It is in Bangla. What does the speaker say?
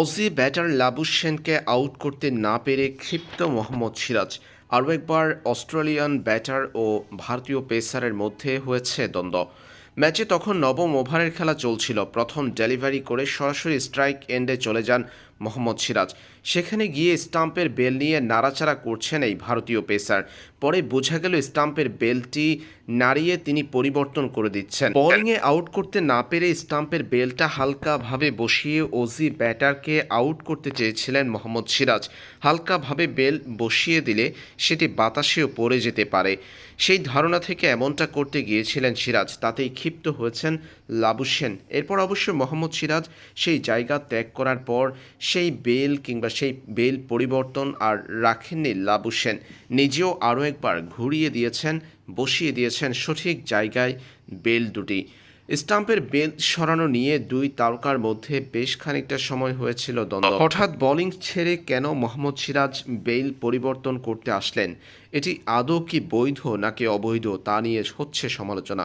অজি ব্যাটার লাবুসেনকে আউট করতে না পেরে ক্ষিপ্ত মোহাম্মদ সিরাজ। আরও একবার অস্ট্রেলিয়ান ব্যাটার ও ভারতীয় পেসারের মধ্যে হয়েছে দ্বন্দ্ব। ম্যাচে তখন নবম ওভারের খেলা চলছিল। প্রথম ডেলিভারি করে সরাসরি স্ট্রাইক এন্ডে চলে যান মোহাম্মদ সিরাজ। সেখানে গিয়ে স্টাম্পের বেল নিয়ে নাড়াচাড়া করছেন এই ভারতীয় পেসার। পরে বোঝা গেল স্টাম্পের বেলটি নাড়িয়ে তিনি পরিবর্তন করে দিচ্ছেন। বোলিংয়ে আউট করতে না পেরে স্টাম্পের বেলটা হালকাভাবে বসিয়ে ওজি ব্যাটারকে আউট করতে চেয়েছিলেন মোহাম্মদ সিরাজ। হালকাভাবে বেল বসিয়ে দিলে সেটি বাতাসেও পড়ে যেতে পারে। সেই ধারণা থেকে এমনটা করতে গিয়েছিলেন সিরাজ। তাতেই ক্ষিপ্ত হয়েছেন লাবুসেন এরপর অবশ্য মোহাম্মদ সিরাজ সেই জায়গা ত্যাগ করার পর সেই বেল কিংবা সেই বেল পরিবর্তন আর রাখেননি লাবুসেন নিজেও আরও একবার ঘুরিয়ে দিয়েছেন, বসিয়ে দিয়েছেন সঠিক জায়গায় বেল দুটি। স্টাম্পের বেল সরানো নিয়ে দুই তারকার মধ্যে বেশ খানিকটা সময় হয়েছিল দ্বন্দ্ব। হঠাৎ বোলিং ছেড়ে কেন মোহাম্মদ সিরাজ বেল পরিবর্তন করতে আসলেন? এটি আদৌ কি বৈধ নাকি অবৈধ তা নিয়ে হচ্ছে সমালোচনা।